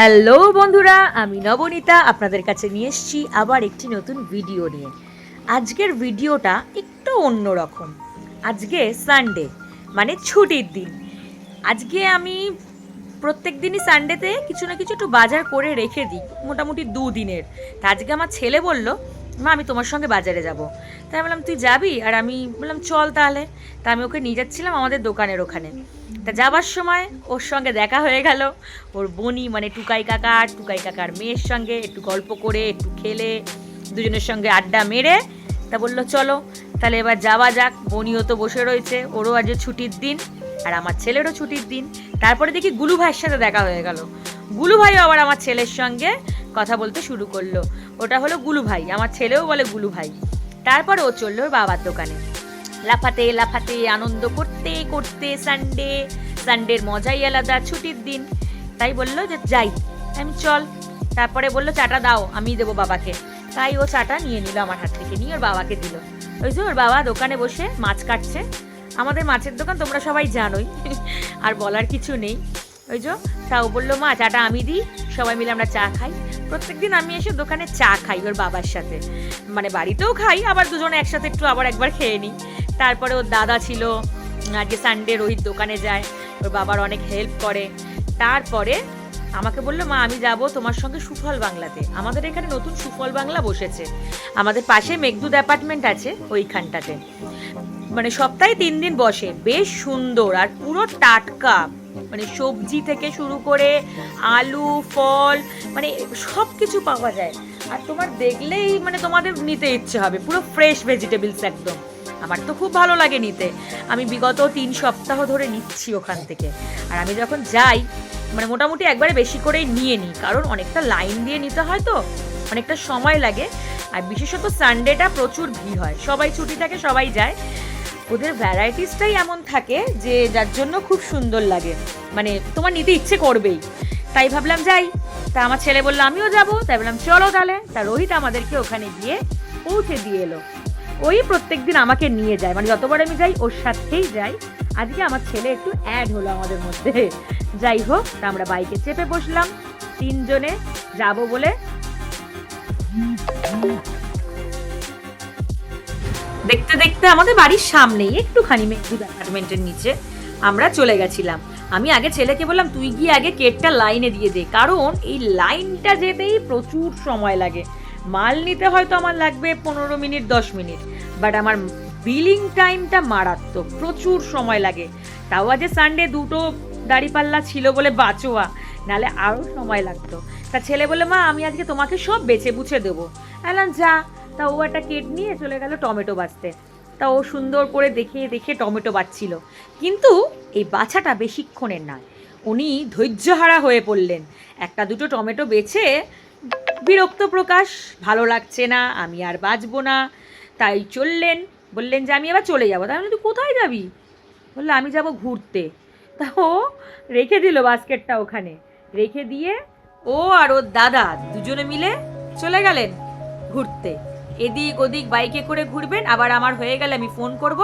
Hello বন্ধুরা, আমি নবনীতা আপনাদের কাছে নিয়ে এসেছি আবার একটি নতুন ভিডিও নিয়ে। আজকের ভিডিওটা একটু অন্যরকম আজকে সানডে মানে ছুটির দিন। আজকে আমি প্রত্যেক দিনই সানডেতে কিছু না কিছু একটু বাজার করে রেখে দিই, মোটামুটি দুদিনের। তা আজকে আমার ছেলে বলল, মা, আমি তোমার সঙ্গে বাজারে যাব। তাই বললাম, তুই যাবি? আর আমি বললাম, চল তাহলে। তা আমি ওকে নিয়ে যাচ্ছিলাম আমাদের দোকানের ওখানে। তা যাবার সময় ওর সঙ্গে দেখা হয়ে গেল। ওর বনি মানে টুকাই কাকা টুকাই কাকার মেয়ের সঙ্গে একটু গল্প করে, একটু খেলে, দুজনের সঙ্গে আড্ডা মেরে। তা বলল, চলো, তাহলে এবার যাওয়া যাক। বনিও তো বসে রয়েছে, ওরও আজ ছুটির দিন, আর আমার ছেলেরও ছুটির দিন। তারপরে দেখি গুলু ভাইয়ের সাথে দেখা হয়ে গেল। গুলু ভাইও আবার আমার ছেলের সঙ্গে কথা বলতে শুরু করল। ওটা হলো গুলু ভাই, আমার ছেলেও বলে গুলু ভাই। তারপর ও চলল বাবার দোকানে। লাফাতে লাফাতে, আনন্দ করতে করতে সানডে সানডের মজাই আলাদা, ছুটির দিন। তাই বলল যে, যাই, আমি চল। তারপরে বলল, চাটা দাও আমি দেবো বাবাকে। তাই ও চাটা নিয়ে নিল আমার হাত থেকে, নিয়ে ওর বাবাকে দিল। ওই যে ওর বাবা দোকানে বসে মাছ কাটছে। আমাদের মাছের দোকান তোমরা সবাই জানোই, আর বলার কিছু নেই। ওই যে তা ও বলল, মা, চাটা আমি দিই সবাই মিলে আমরা চা খাই। প্রত্যেকদিন আমি এসে দোকানে চা খাই ওর বাবার সাথে। মানে বাড়িতেও খাই, আবার দুজনে একসাথে একটু আবার একবার খেয়ে নিই। তারপরে ওর দাদা ছিল, আজকে সানডে রোহিত দোকানে যায়, ওর বাবার অনেক হেল্প করে। তারপরে আমাকে বলল, মা, আমি যাব তোমার সঙ্গে সুফল বাংলাতে। আমাদের এখানে নতুন সুফল বাংলা বসেছে। আমাদের পাশে মেঘদুদ অ্যাপার্টমেন্ট আছে ওইখানটাতে। মানে সপ্তাহে তিন দিন বসে, বেশ সুন্দর আর পুরো টাটকা। মানে সবজি থেকে শুরু করে আলু, ফল মানে সব কিছু পাওয়া যায়। আর তোমার দেখলেই মানে তোমাদের নিতে ইচ্ছে হবে, পুরো ফ্রেশ ভেজিটেবলস একদম। আমার তো খুব ভালো লাগে নিতে। আমি বিগত তিন সপ্তাহ ধরে নিচ্ছি ওখান থেকে। আর আমি যখন যাই মানে মোটামুটি একবারে বেশি করেই নিয়ে নিই, কারণ অনেকটা লাইন দিয়ে নিতে হয় তো, অনেকটা সময় লাগে। আর বিশেষত সানডেটা প্রচুর ভিড় হয়। সবাই ছুটি থাকে, সবাই যায়। ওদের ভ্যারাইটিসটাই এমন থাকে যে যার জন্য খুব সুন্দর লাগে। মানে তোমার নিতে ইচ্ছে করবেই। তাই ভাবলাম যাই। তা আমার ছেলে বলল, আমিও যাব। তাই বললাম, চলো তাহলে। তা রোহিত আমাদেরকে ওখানে গিয়ে পৌঁছে দিয়ে এলো। ওই প্রত্যেক দিন আমাকে নিয়ে যায়। মানে যতবার আমি যাই, ওর সাথেই যাই। আজকে আমার ছেলে একটু অ্যাড হলো আমাদের মধ্যে। যাই হোক, তা আমরা বাইকে চেপে বসলাম। তিনজনে যাব বলে। দেখতে দেখতে আমাদের বাড়ির সামনেই একটুখানি মেঘদুত অ্যাপার্টমেন্টের নিচে আমরা চলে গেছিলাম। আমি আগে ছেলেকে বললাম, তুই গিয়ে আগে কেটটা লাইনে দিয়ে দে। কারণ এই লাইনটা যেতেই প্রচুর সময় লাগে। মাল নিতে হয়তো আমার লাগবে পনেরো মিনিট, দশ মিনিট। বাট আমার বিলিং টাইমটা মারাত্মক, প্রচুর সময় লাগে। তাও আজ সানডে দুটো দাড়িপাল্লা ছিল বলে বাঁচোয়া, নালে আরও সময় লাগতো। তা ছেলে বলে মা, আমি আজকে তোমাকে সব বেছে বুছে দেবো এলাম যা। তা ও একটা কেট নিয়ে চলে গেল টমেটো বাছতে। তা ও সুন্দর করে দেখে দেখে টমেটো বাচ্ছিল কিন্তু এই বাছাটা বেশিক্ষণের নয়, উনি ধৈর্যহারা হয়ে পড়লেন। একটা দুটো টমেটো বেছে, বিরক্ত প্রকাশ, ভালো লাগছে না, আমি আর বাঁচবো না। তাই চললেন, বললেন যে, আমি আবার চলে যাব। তাই আমি তুই কোথায় যাবি? বলল, আমি যাব ঘুরতে। তা ও রেখে দিল বাস্কেটটা ওখানে। রেখে দিয়ে ও আর ওর দাদা দুজনে মিলে চলে গেলেন ঘুরতে। এদিক ওদিক বাইকে করে ঘুরবেন, আবার আমার হয়ে গেলে আমি ফোন করব,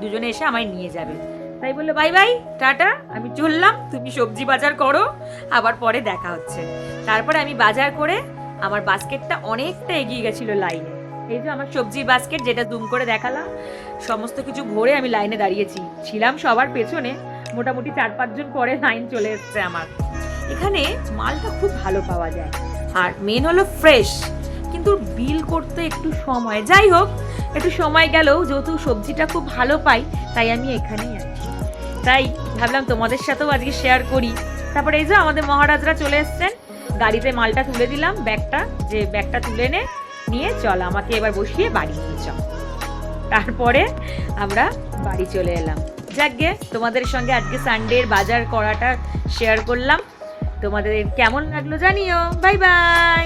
দুজনে এসে আমায় নিয়ে যাবে। তাই বলল, বাই বাই, টাটা, আমি চললাম, তুমি সবজি বাজার করো, আবার পরে দেখা হচ্ছে। তারপরে আমি বাজার করে আমার বাস্কেটটা অনেকটা এগিয়ে গেছিল লাইনে। এই যে আমার সবজির বাস্কেট, যেটা দুম করে দেখালাম, সমস্ত কিছু ভরে আমি লাইনে দাঁড়িয়েছি। ছিলাম সবার পেছনে, মোটামুটি চার পাঁচজন পরে লাইন চলে এসছে আমার। এখানে মালটা খুব ভালো পাওয়া যায়। আর মেন হলো ফ্রেশ কিন্তু বিল করতে একটু সময়। যাই হোক, একটু সময় গেলেও যেহেতু সবজিটা খুব ভালো পাই, তাই আমি এখানেই আছি। তাই ভাবলাম তোমাদের সাথেও আজকে শেয়ার করি। তারপরে এই যে আমাদের মহারাজরা চলে এসছেন, গাড়িতে মালটা তুলে দিলাম, ব্যাগটা, যে ব্যাগটা তুলে নে, নিয়ে চল, আমাকে এবার বসিয়ে বাড়ি নিয়ে চল। তারপরে আমরা বাড়ি চলে এলাম। যাকগে তোমাদের সঙ্গে আজকে সানডের বাজার করাটা শেয়ার করলাম। তোমাদের কেমন লাগল জানিও। Bye bye